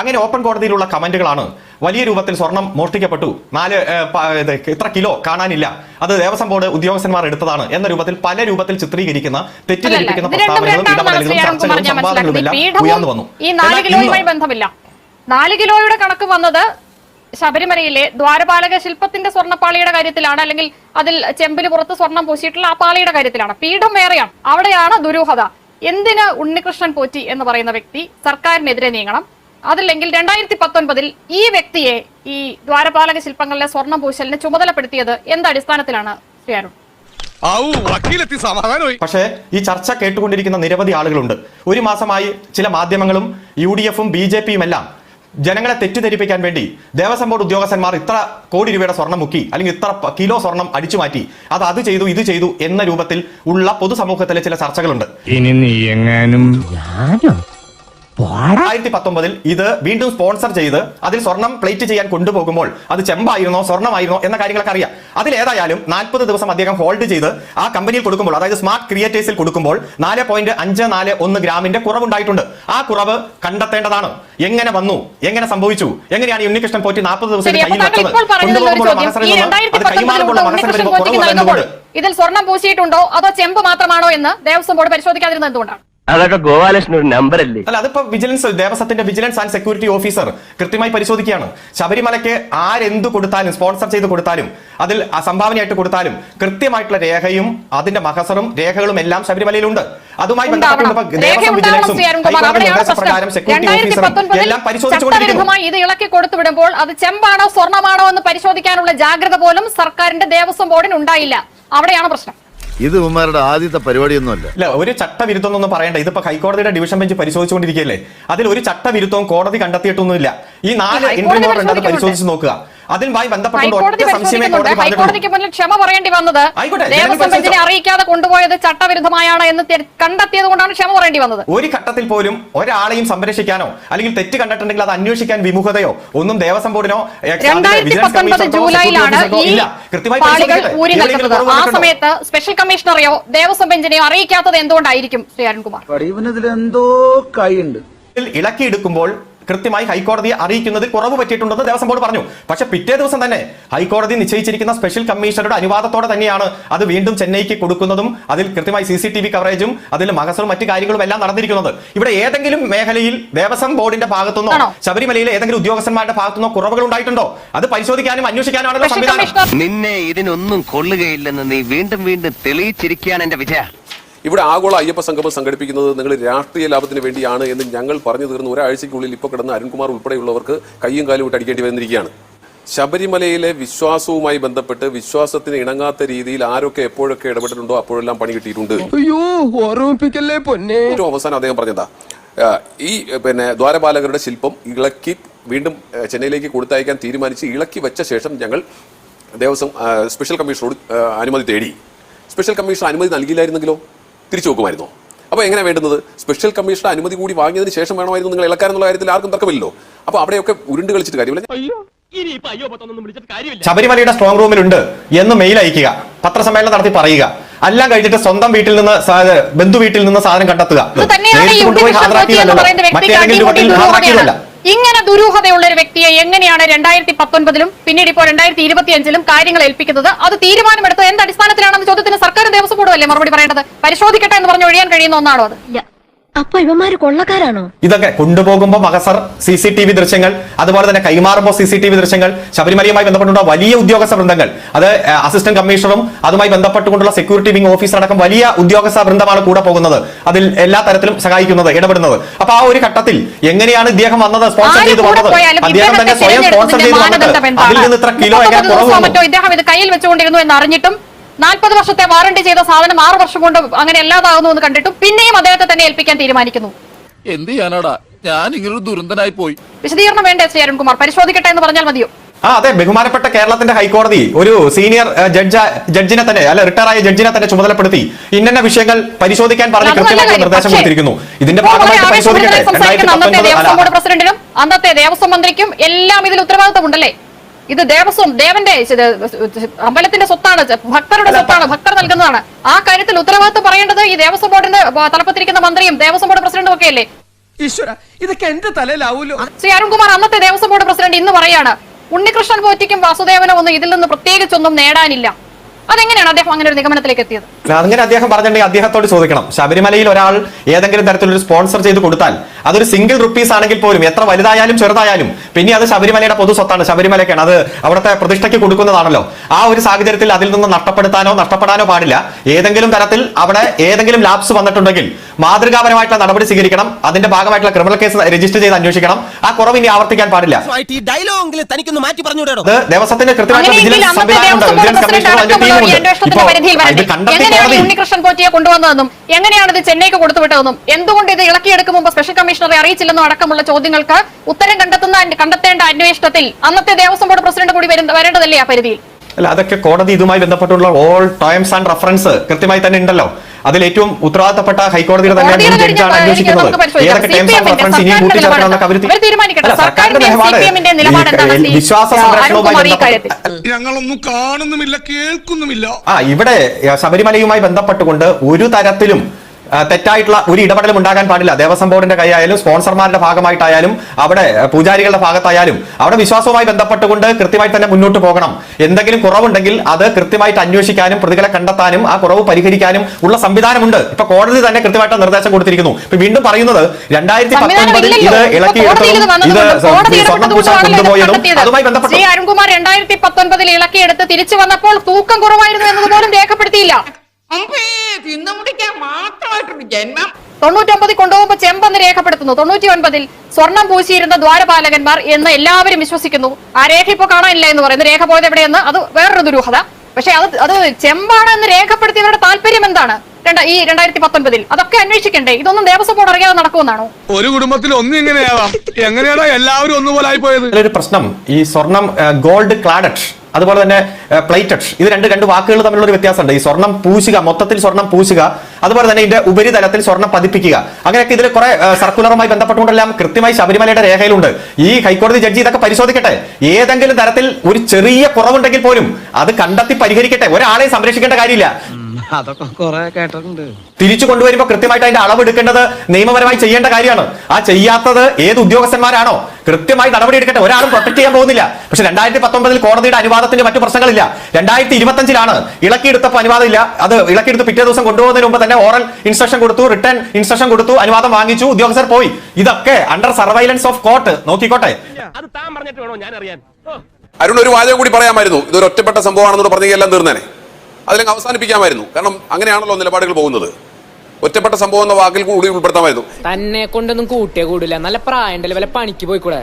അങ്ങനെ ഓപ്പൺ കോടതിയിലുള്ള കമന്റുകളാണ് വലിയ രൂപത്തിൽ സ്വർണം മോഷ്ടിക്കപ്പെട്ടു. നാല് ഇത്ര കിലോ കാണാനില്ല. അത് ദേവസ്വം ബോർഡ് ഉദ്യോഗസ്ഥന്മാർ എടുത്തതാണ്. എന്ന രൂപത്തിൽ പല രൂപത്തിൽ ചിത്രീകരിക്കുന്ന തെറ്റിദ്ധരിപ്പിക്കുന്ന പ്രസ്താവനകളും ഇടപെടലുകളും ചർച്ചകളും അരുൺകുമാർ സംവാദങ്ങളും എല്ലാം ഉയർന്നു വന്നു. ഈ നാല് എന്നാൽ കിലോയുമായി ബന്ധമില്ല. നാല് കിലോയുടെ കണക്ക് വന്നത് ശബരിമലയിലെ ദ്വാരപാലക ശില്പത്തിന്റെ സ്വർണപ്പാളിയുടെ കാര്യത്തിലാണ് അല്ലെങ്കിൽ അതിൽ ചെമ്പിന് പുറത്ത് സ്വർണം പൂശിയിട്ടുള്ള ആ പാളിയുടെ കാര്യത്തിലാണ്. പീഠം വേറെയാണ്. അവിടെയാണ് ദുരൂഹത. എന്തിന് ഉണ്ണികൃഷ്ണൻ പോറ്റി എന്ന് പറയുന്ന വ്യക്തി സർക്കാരിനെതിരെ നീങ്ങണം? അതല്ലെങ്കിൽ രണ്ടായിരത്തി പത്തൊൻപതിൽ ഈ വ്യക്തിയെ ഈ ദ്വാരപാലക ശില്പങ്ങളിലെ സ്വർണം പൂശലിന് ചുമതലപ്പെടുത്തിയത് എന്ത് അടിസ്ഥാനത്തിലാണ് ശ്രീ അരുൺ? പക്ഷേ ഈ ചർച്ച കേട്ടുകൊണ്ടിരിക്കുന്ന നിരവധി ആളുകളുണ്ട്. ഒരു മാസമായി ചില മാധ്യമങ്ങളും യു ഡി എഫും ബി ജെ പിയും എല്ലാം ജനങ്ങളെ തെറ്റിദ്ധരിപ്പിക്കാൻ വേണ്ടി ദേവസ്വം ബോർഡ് ഉദ്യോഗസ്ഥന്മാർ ഇത്ര കോടി രൂപയുടെ സ്വർണം മുക്കി അല്ലെങ്കിൽ ഇത്ര കിലോ സ്വർണം അടിച്ചു മാറ്റി. അത് അത് ചെയ്തു ഇത് ചെയ്തു എന്ന രൂപത്തിൽ ഉള്ള പൊതുസമൂഹത്തിലെ ചില ചർച്ചകളുണ്ട്. ഇനി നീ എങ്ങാനും രണ്ടായിരത്തി പത്തൊമ്പതിൽ ഇത് വീണ്ടും സ്പോൺസർ ചെയ്ത് അതിൽ സ്വർണം പ്ലേറ്റ് ചെയ്യാൻ കൊണ്ടുപോകുമ്പോൾ അത് ചെമ്പായിരുന്നോ സ്വർണമായിരുന്നോ എന്ന കാര്യങ്ങളൊക്കെ അറിയാം. അതിലേതായാലും നാൽപ്പത് ദിവസം അദ്ദേഹം ഹോൾഡ് ചെയ്ത് ആ കമ്പനിയിൽ കൊടുക്കുമ്പോൾ അതായത് സ്മാർട്ട് ക്രിയേറ്റേഴ്സിൽ കൊടുക്കുമ്പോൾ നാല് പോയിന്റ് അഞ്ച് നാല് ഒന്ന് ഗ്രാമിന്റെ കുറവുണ്ടായിട്ടുണ്ട്. ആ കുറവ് കണ്ടെത്തേണ്ടതാണ്. എങ്ങനെ വന്നു? എങ്ങനെ സംഭവിച്ചു? എങ്ങനെയാണ് ഈ ഉണ്ണികൃഷ്ണൻ പോറ്റി നാൽപ്പത് ദിവസം കയ്യിൽ ഇതിൽ സ്വർണം പൂശിയിട്ടുണ്ടോ? അതോ ചെമ്പ് മാത്രമാണോ എന്ന് ദേവസ്വം ബോർഡ് പരിശോധിക്കാതിരുന്നത് എന്തുകൊണ്ടാണ്? അതൊക്കെ ഗോപാലകൃഷ്ണൻ ഒരു നമ്പർ അല്ലേ? അല്ല അതിപ്പോ വിജിലൻസ് ദേവസ്വത്തിന്റെ വിജിലൻസ് ആൻഡ് സെക്യൂരിറ്റി ഓഫീസർ കൃത്യമായി പരിശോധിക്കുകയാണ്. ശബരിമലയ്ക്ക് ആരെന്ത് കൊടുത്താലും സ്പോൺസർ ചെയ്ത് കൊടുത്താലും അതിൽ ആ സംഭാവനയായിട്ട് കൊടുത്താലും കൃത്യമായിട്ടുള്ള രേഖയും അതിന്റെ മഹസറും രേഖകളും എല്ലാം ശബരിമലയിലുണ്ട്. അതുമായി. ബന്ധപ്പെട്ട് ദേവസ്വം വിജിലൻസും. സെക്യൂരിറ്റി ഓഫീസറും എല്ലാം പരിശോധിച്ചുകൊണ്ടിരിക്കുന്നു. ചട്ടവിരുദ്ധമായി ഇത് ഇളക്കി കൊടുത്തു വിടുമ്പോൾ അത് ചെമ്പാണോ സ്വർണമാണോ എന്ന് പരിശോധിക്കാനുള്ള ജാഗ്രത പോലും സർക്കാരിന്റെ ദേവസ്വം ബോർഡിന് ഉണ്ടായില്ല. അവിടെയാണ് പ്രശ്നം? ഇത് ഉമ്മാരുടെ ആദ്യത്തെ പരിപാടിയൊന്നുമല്ല. ഇല്ല ഒരു ചട്ടവിരുദ്ധം എന്നൊന്നും പറയണ്ട. ഇതിപ്പോ ഹൈക്കോടതിയുടെ ഡിവിഷൻ ബെഞ്ച് പരിശോധിച്ചുകൊണ്ടിരിക്കുകയല്ലേ? അതിൽ ഒരു ചട്ടവിരുദ്ധവും കോടതി കണ്ടെത്തിയിട്ടൊന്നുമില്ല. ഈ നാല് ഇന്റർവ്യൂ അത് പരിശോധിച്ച് നോക്കുക. അതിലുമായി ബന്ധപ്പെട്ട് ഹൈക്കോടതിക്ക് മുന്നിൽ ക്ഷമ പറയേണ്ടി വന്നത് ദേവസ്വം ബെഞ്ചിനെ അറിയിക്കാതെ കൊണ്ടുപോയത് ചട്ടവിരുദ്ധമായാണ് എന്ന് കണ്ടെത്തിയത് കൊണ്ടാണ് ക്ഷമ പറയേണ്ടി വന്നത്. ഒരു ഘട്ടത്തിൽ പോലും ഒരാളെയും സംരക്ഷിക്കാനോ അല്ലെങ്കിൽ തെറ്റ് കണ്ടിട്ടുണ്ടെങ്കിൽ അത് അന്വേഷിക്കാൻ വിമുഖതയോ ഒന്നും ദേവസ്വം ബോർഡിനോ രണ്ടായിരത്തി പത്തൊൻപത് ജൂലൈയിലാണ് ആ? സമയത്ത് സ്പെഷ്യൽ കമ്മീഷണറെയോ ദേവസ്വം ബെഞ്ചിനെയോ അറിയിക്കാത്തത് എന്തുകൊണ്ടായിരിക്കും ശ്രീ അരുൺകുമാർ? എന്തോ കൈയുണ്ട്. ഇളക്കിയെടുക്കുമ്പോൾ കൃത്യമായി ഹൈക്കോടതിയെ അറിയിക്കുന്നതിൽ കുറവ് പറ്റിയിട്ടുണ്ടെന്ന് ദേവസ്വം ബോർഡ് പറഞ്ഞു. പക്ഷേ പിറ്റേ ദിവസം തന്നെ ഹൈക്കോടതി നിശ്ചയിച്ചിരിക്കുന്ന സ്പെഷ്യൽ കമ്മീഷണറുടെ അനുവാദത്തോടെ തന്നെയാണ് അത് വീണ്ടും ചെന്നൈക്ക് കൊടുക്കുന്നതും അതിൽ കൃത്യമായി സി സി ടി വി കവറേജും അതിൽ മഹസറും മറ്റു കാര്യങ്ങളും എല്ലാം നടന്നിരിക്കുന്നത്. ഇവിടെ ഏതെങ്കിലും മേഖലയിൽ ദേവസ്വം ബോർഡിന്റെ ഭാഗത്തുനിന്നോ? ശബരിമലയിലെ ഏതെങ്കിലും ഉദ്യോഗസ്ഥന്മാരുടെ ഭാഗത്തുനിന്നോ കുറവുകൾ ഉണ്ടായിട്ടുണ്ടോ? അത് പരിശോധിക്കാനും അന്വേഷിക്കാനുമാണല്ലോ സംവിധാനം. കമ്മീഷണർ നിന്നെ ഇതിനൊന്നും കൊള്ളുകയില്ലെന്ന് നീ വീണ്ടും വീണ്ടും തെളിയിച്ചിരിക്കുകയാണ് എന്റെ വിജയ. ഇവിടെ ആഗോള അയ്യപ്പ സംഗമം സംഘടിപ്പിക്കുന്നത് നിങ്ങൾ രാഷ്ട്രീയ ലാഭത്തിന് വേണ്ടിയാണ് എന്ന് ഞങ്ങൾ പറഞ്ഞു തീർന്ന. ഒരാഴ്ചയ്ക്കുള്ളിൽ ഇപ്പോൾ കിടന്ന അരുൺകുമാർ ഉൾപ്പെടെയുള്ളവർക്ക് കയ്യും കാലും വിട്ട് അടിക്കേണ്ടി വന്നിരിക്കുകയാണ്. ശബരിമലയിലെ വിശ്വാസവുമായി ബന്ധപ്പെട്ട് വിശ്വാസത്തിന് ഇണങ്ങാത്ത രീതിയിൽ ആരൊക്കെ എപ്പോഴൊക്കെ ഇടപെട്ടിട്ടുണ്ടോ അപ്പോഴെല്ലാം പണി കിട്ടിയിട്ടുണ്ട്. അയ്യോ ഓർമ്മിപ്പിക്കല്ലേ പൊന്നെ? ഏറ്റവും അവസാനം അദ്ദേഹം പറഞ്ഞതാ ഈ പിന്നെ ദ്വാരപാലകരുടെ ശില്പം ഇളക്കി വീണ്ടും ചെന്നൈയിലേക്ക് കൊടുത്തയക്കാൻ തീരുമാനിച്ച് ഇളക്കി വെച്ച ശേഷം ഞങ്ങൾ ദേവസ്വം സ്പെഷ്യൽ കമ്മീഷനോട് അനുമതി തേടി. സ്പെഷ്യൽ കമ്മീഷൻ അനുമതി നൽകിയില്ലായിരുന്നെങ്കിലോ? തിരിച്ചു നോക്കുമായിരുന്നോ. അപ്പോൾ എങ്ങനെ വേണ്ടുന്നത്? സ്പെഷ്യൽ കമ്മീഷണർ അനുമതി കൂടി വാങ്ങിയതിന് ശേഷം വേണമായിരുന്നു നിങ്ങൾ ഇളക്കാനെന്നുള്ള കാര്യത്തിൽ ആർക്കും തർക്കമില്ലല്ലോ. അപ്പോൾ അവിടെയൊക്കെ ഉരുണ്ട് കളിച്ചിട്ട് കാര്യമില്ല. ശബരിമലയുടെ സ്ട്രോങ് റൂമിലുണ്ട് എന്ന് മെയിൽ അയക്കുക പത്രസമ്മേളനം നടത്തി പറയുക എല്ലാം കഴിഞ്ഞിട്ട് സ്വന്തം വീട്ടിൽ നിന്ന് ബന്ധു വീട്ടിൽ നിന്ന് സാധനം കണ്ടെത്തുക. നേരിട്ട് കൊണ്ടുപോയി ഹാജരാക്കിയതല്ല മറ്റേതെങ്കിലും ഹാജരാക്കിയതല്ല. ഇങ്ങനെ ദുരൂഹതയുള്ള ഒരു വ്യക്തിയെ എങ്ങനെയാണ് രണ്ടായിരത്തി പത്തൊൻപതിലും പിന്നീട് ഇപ്പോൾ രണ്ടായിരത്തി ഇരുപത്തി അഞ്ചിലും കാര്യങ്ങൾ ഏൽപ്പിക്കുന്നത്? അത് തീരുമാനമെടുത്ത് എന്ത് അടിസ്ഥാനത്തിലാണെന്ന് ചോദ്യത്തിന് സർക്കാർ ദേവസ്വം ബോർഡും അല്ലേ മറുപടി പറയേണ്ടത്? പരിശോധിക്കട്ടെ എന്ന് പറഞ്ഞ് ഒഴിയാൻ കഴിയുന്ന ഒന്നാണോ അത്? അപ്പൊ ഇവന്മാര് കൊള്ളക്കാരാണോ? ഇതൊക്കെ കൊണ്ടുപോകുമ്പോൾ മഹസർ സി സി ടി വി ദൃശ്യങ്ങൾ അതുപോലെ തന്നെ കൈമാറുമ്പോൾ സി സി ടി വി ദൃശ്യങ്ങൾ ശബരിമലയുമായി ബന്ധപ്പെട്ടുള്ള വലിയ ഉദ്യോഗസ്ഥ വൃന്ദങ്ങൾ അത് അസിസ്റ്റന്റ് കമ്മീഷണറും അതുമായി ബന്ധപ്പെട്ടുകൊണ്ടുള്ള സെക്യൂരിറ്റി വിംഗ് ഓഫീസർ അടക്കം വലിയ ഉദ്യോഗസ്ഥ വൃന്ദമാണ് കൂടെ പോകുന്നത്. അതിൽ എല്ലാ തരത്തിലും സഹായിക്കുന്നത് ഇടപെടുന്നത്. അപ്പൊ ആ ഒരു ഘട്ടത്തിൽ എങ്ങനെയാണ് ഇദ്ദേഹം വന്നത് സ്പോൺസർ ചെയ്ത് വന്നത്? അദ്ദേഹം തന്നെ സ്വയം സ്പോൺസർ ചെയ്ത് വന്നത്. അതിൽ നിന്ന് ഇത്ര കിലോ എങ്ങനെ കുറവ് വന്നു ഇദ്ദേഹം ഇത് കയ്യിൽ വെച്ചുകൊണ്ടിരുന്നു എന്ന് അറിഞ്ഞിട്ടും നാൽപ്പത് വർഷത്തെ വാറണ്ടി ചെയ്ത സാധനം ആറു വർഷം കൊണ്ട് അങ്ങനെ അല്ലാതാകുന്നു എന്ന് കണ്ടിട്ടും പിന്നെയും അദ്ദേഹത്തെ തന്നെ ഏൽപ്പിക്കാൻ തീരുമാനിക്കുന്നു. എന്ത് ചെയ്യാനാടാ? ഞാൻ ഇങ്ങനൊരു ദുരന്തനായി പോയി. വിശദീകരണം വേണ്ടേ ശ്രീ അരുൺകുമാർ? പരിശോധിക്കട്ടെ എന്ന് പറഞ്ഞാൽ മതിയോ? ആ അതെ ബഹുമാനപ്പെട്ട കേരളത്തിന്റെ ഹൈക്കോടതി ഒരു സീനിയർ ജഡ്ജ ജഡ്ജിനെ തന്നെ അല്ല റിട്ടയർ ആയ ജഡ്ജിനെ തന്നെ ചുമതലപ്പെടുത്തി ഇന്നന്ന വിഷയങ്ങൾ പരിശോധിക്കാൻ പറഞ്ഞ് അത് നല്ല കൃത്യമായ കാര്യം. നിർദ്ദേശം കൊടുത്തിരിക്കുന്നു. ഇതിന്റെ ഭാഗമായിട്ട് പരിശോധിക്കട്ടെ? പ്രസിഡന്റിനും അന്നത്തെ ദേവസ്വം മന്ത്രിക്കും എല്ലാം ഇതിൽ ഉത്തരവാദിത്തമുണ്ടല്ലേ? ഇത് ദേവസ്വം ദേവന്റെ അമ്പലത്തിന്റെ സ്വത്താണ് ഭക്തരുടെ സ്വത്താണ് ഭക്തർ നൽകുന്നതാണ്. ആ കാര്യത്തിൽ ഉത്തരവാദിത്വം പറയേണ്ടത് ഈ ദേവസ്വം ബോർഡിന്റെ തലപ്പത്തിരിക്കുന്ന മന്ത്രിയും ദേവസ്വം ബോർഡ് പ്രസിഡന്റും ഒക്കെ അല്ലേ ഇതൊക്കെ എന്റെ തലയിലാവൂലോ? ശ്രീ അരുൺകുമാർ അന്നത്തെ ദേവസ്വം ബോർഡ് പ്രസിഡന്റ് ഇന്ന് പറയാണ് ഉണ്ണികൃഷ്ണൻ പോറ്റിക്കും വാസുദേവനും ഒന്നും ഇതിൽ നിന്ന് പ്രത്യേകിച്ചൊന്നും നേടാനില്ല. അതെങ്ങനെയാണ് അദ്ദേഹം അങ്ങനെ ഒരു നിഗമനത്തിലേക്ക് എത്തിയത്? അങ്ങനെ അദ്ദേഹം പറഞ്ഞിട്ടുണ്ടെങ്കിൽ അദ്ദേഹത്തോട് ചോദിക്കണം. ശബരിമലയിൽ ഒരാൾ ഏതെങ്കിലും തരത്തിലൊരു സ്പോൺസർ ചെയ്ത് കൊടുത്താൽ അതൊരു സിംഗിൾ റുപ്പീസ് ആണെങ്കിൽ പോലും എത്ര വലുതായാലും ചെറുതായാലും പിന്നെ അത് ശബരിമലയുടെ പൊതു സ്വത്താണ് ശബരിമലയ്ക്കാണ്. അത് അവിടുത്തെ പ്രതിഷ്ഠയ്ക്ക് കൊടുക്കുന്നതാണല്ലോ. ആ ഒരു സാഹചര്യത്തിൽ അതിൽ നിന്ന് നഷ്ടപ്പെടുത്താനോ നഷ്ടപ്പെടാനോ പാടില്ല. ഏതെങ്കിലും തരത്തിൽ അവിടെ ഏതെങ്കിലും ലാപ്സ് വന്നിട്ടുണ്ടെങ്കിൽ മാതൃകാപരമായിട്ടുള്ള നടപടി സ്വീകരിക്കണം. അതിന്റെ ഭാഗമായിട്ടുള്ള ക്രിമിനൽ കേസ് രജിസ്റ്റർ ചെയ്ത് അന്വേഷിക്കണം. ആ കുറവ് ഇനി ആവർത്തിക്കാൻ പാടില്ല. ദേവസ്വത്തിന്റെ കൃത്യമായിട്ടുള്ള വിജിലൻസ് സംവിധാനമുണ്ട് കൊണ്ടുവന്നതെന്നും എങ്ങനെയാണ് ഇത് ചെന്നൈക്ക് കൊടുത്തുവിട്ടതെന്നും എന്തുകൊണ്ട് ഇത് ഇളക്കിയെടുക്കും മുമ്പ് സ്പെഷ്യൽ കമ്മീഷണറെ അറിയിച്ചില്ലെന്നും അടക്കമുള്ള ചോദ്യങ്ങൾക്ക് ഉത്തരം കണ്ടെത്തുന്ന കണ്ടെത്തേണ്ട അന്വേഷണത്തിൽ അന്നത്തെ ദേവസ്വം ബോർഡ് പ്രസിഡന്റ് കൂടി വരേണ്ടതല്ലേ ആ പരിധിയിൽ? അല്ല അതൊക്കെ കോടതി ഇതുമായി ബന്ധപ്പെട്ടുള്ള ഓൾ ടൈംസ് ആൻഡ് റഫറൻസ് കൃത്യമായി തന്നെ ഉണ്ടല്ലോ. അതിൽ ഏറ്റവും ഉത്തരവാദിത്തപ്പെട്ട ഹൈക്കോടതിയുടെ തന്നെ മുൻ ജഡ്ജാണ് അന്വേഷിക്കുന്നത്. ഏതൊക്കെ ടേംസ് ഓഫ് റഫറൻസ് ഇനിയും സർക്കാരിന്റെ കൂട്ടിച്ചേർക്കണം അവർ സർക്കാരിന്റെ നിലപാട് വിശ്വാസ സംരക്ഷണവുമായി ബന്ധപ്പെട്ട് കാര്യത്തിൽ. ഞങ്ങളൊന്നും കാണുന്നുമില്ല കേൾക്കുന്നുമില്ല. ആ ഇവിടെ ശബരിമലയുമായി ബന്ധപ്പെട്ടുകൊണ്ട് ഒരു തരത്തിലും തെറ്റായിട്ടുള്ള ഒരു ഇടപെടലും ഉണ്ടാകാൻ പാടില്ല. ദേവസ്വം ബോർഡിന്റെ കൈയായാലും സ്പോൺസർമാരുടെ ഭാഗമായിട്ടായാലും അവിടെ പൂജാരികളുടെ ഭാഗത്തായാലും അവിടെ വിശ്വാസവുമായി ബന്ധപ്പെട്ടുകൊണ്ട് കൃത്യമായി തന്നെ മുന്നോട്ട് പോകണം. എന്തെങ്കിലും കുറവുണ്ടെങ്കിൽ അത് കൃത്യമായിട്ട് അന്വേഷിക്കാനും പ്രതികളെ കണ്ടെത്താനും ആ കുറവ് പരിഹരിക്കാനും ഉള്ള സംവിധാനമുണ്ട്. ഇപ്പൊ കോടതി തന്നെ കൃത്യമായിട്ട് നിർദ്ദേശം കൊടുത്തിരിക്കുന്നു. ഇപ്പൊ വീണ്ടും പറയുന്നത് രണ്ടായിരത്തി പത്തൊൻപതിൽ ഇത് ഇളക്കിയെടുത്തതും ഇത് സ്വർണം പൂശാൻ കൊണ്ടുപോയതും അതുമായി ബന്ധപ്പെട്ട് അരുൺകുമാർ രണ്ടായിരത്തി പത്തൊൻപതിൽ ഇളക്കിയെടുത്ത് തിരിച്ചു വന്നപ്പോൾ തൂക്കം കുറവായിരുന്നു എന്നതുപോലും രേഖപ്പെടുത്തിയില്ല. തൊണ്ണൂറ്റൊമ്പതിൽ കൊണ്ടുപോകുമ്പോൾ ചെമ്പെന്ന് രേഖപ്പെടുത്തുന്നു. തൊണ്ണൂറ്റി ഒൻപതിൽ സ്വർണം പൂശിയിരുന്ന ദ്വാരപാലകന്മാർ എന്ന് എല്ലാവരും വിശ്വസിക്കുന്നു. ആ രേഖ ഇപ്പൊ കാണാനില്ല എന്ന് പറയുന്നു. രേഖ പോയത് എവിടെയെന്ന്? അത് വേറൊരു ദുരൂഹത. പക്ഷെ അത് അത് ചെമ്പാണ് എന്ന് രേഖപ്പെടുത്തിയവരുടെ താല്പര്യം എന്താണ്? രണ്ട ഈ രണ്ടായിരത്തി പത്തൊൻപതിൽ അതൊക്കെ അന്വേഷിക്കണ്ടേ? ഇതൊന്നും ദേവസ്വം ബോർഡ് അറിയാതെ നടക്കുമെന്നാണോ? ഒരു കുടുംബത്തിൽ ഒന്നും ഇങ്ങനെയാവാം. എങ്ങനെയാണോ എല്ലാവരും ഒന്നുപോലെ ആയി പോയത് ഇതിലൊരു പ്രശ്നം. ഈ സ്വർണം ഗോൾഡ് ക്ലാഡഡ് അതുപോലെ തന്നെ പ്ലേറ്റഡ്. ഇത് രണ്ട് രണ്ട് വാക്കുകൾ തമ്മിലുള്ള ഒരു വ്യത്യാസമുണ്ട്. ഈ സ്വർണം പൂശുക മൊത്തത്തിൽ സ്വർണം പൂശുക അതുപോലെ തന്നെ ഇതിന്റെ ഉപരിതലത്തിൽ സ്വർണം പതിപ്പിക്കുക. അങ്ങനെയൊക്കെ ഇതിൽ കുറെ സർക്കുലറുമായി ബന്ധപ്പെട്ടുകൊണ്ടെല്ലാം കൃത്യമായി ശബരിമലയുടെ രേഖയിലുണ്ട്. ഈ ഹൈക്കോടതി ജഡ്ജി ഇതൊക്കെ പരിശോധിക്കട്ടെ. ഏതെങ്കിലും തരത്തിൽ ഒരു ചെറിയ കുറവുണ്ടെങ്കിൽ പോലും അത് കണ്ടെത്തി പരിഹരിക്കട്ടെ. ഒരാളെ സംരക്ഷിക്കേണ്ട കാര്യമില്ല. അതൊക്കെ കൊറേ കേട്ടിട്ടുണ്ട്. തിരിച്ചു കൊണ്ടുവരുമ്പോൾ കൃത്യമായിട്ട് അതിന്റെ അളവ് എടുക്കേണ്ടത് നിയമപരമായി ചെയ്യേണ്ട കാര്യമാണ്. ആ ചെയ്യാത്തത് ഏത് ഉദ്യോഗസ്ഥന്മാരാണോ? കൃത്യമായി നടപടി എടുക്കട്ടെ. ഒരാളും പ്രൊട്ടക്ട് ചെയ്യാൻ പോകുന്നില്ല. പക്ഷെ രണ്ടായിരത്തി പത്തൊമ്പതിൽ കോടതിയുടെ അനുവാദത്തിന്റെ മറ്റു പ്രശ്നങ്ങളില്ല. രണ്ടായിരത്തി ഇരുപത്തഞ്ചിലാണ് ഇളക്കിയെടുത്തപ്പോൾ അനുവാദമില്ല. അത് ഇളക്കിയെടുത്ത് പിറ്റേ ദിവസം കൊണ്ടുപോകുന്നതിന് മുമ്പ് തന്നെ ഓറൽ ഇൻസ്ട്രക്ഷൻ കൊടുത്തു റിട്ടേൺ ഇൻസ്ട്രക്ഷൻ കൊടുത്തു അനുവാദം വാങ്ങിച്ചു ഉദ്യോഗസ്ഥർ പോയി. ഇതൊക്കെ അണ്ടർ സർവൈലൻസ് ഓഫ് കോർട്ട് നോക്കിക്കോട്ടെ. അത് താൻ പറഞ്ഞിട്ട് വേണോ ഞാൻ അറിയാൻ അരുൺ ഒരു വാചകം കൂടി പറയാമായിരുന്നു. ഇതൊരു ഒറ്റപ്പെട്ട സംഭവമാണെന്നോട് പറഞ്ഞെങ്കിൽ എല്ലാം തീർന്നേനെ. അതിലങ്ങ് അവസാനിപ്പിക്കാമായിരുന്നു. കാരണം അങ്ങനെയാണല്ലോ നിലപാടുകൾ പോകുന്നത്. ഒറ്റപ്പെട്ട സംഭവം എന്ന വാക്കിൽ കൂടി ഉൾപ്പെടുത്താമായിരുന്നു. തന്നെ കൊണ്ടൊന്നും കൂട്ടിയേ കൂടില്ല. നല്ല പ്രായം പണിക്ക് പോയിക്കൂടെ?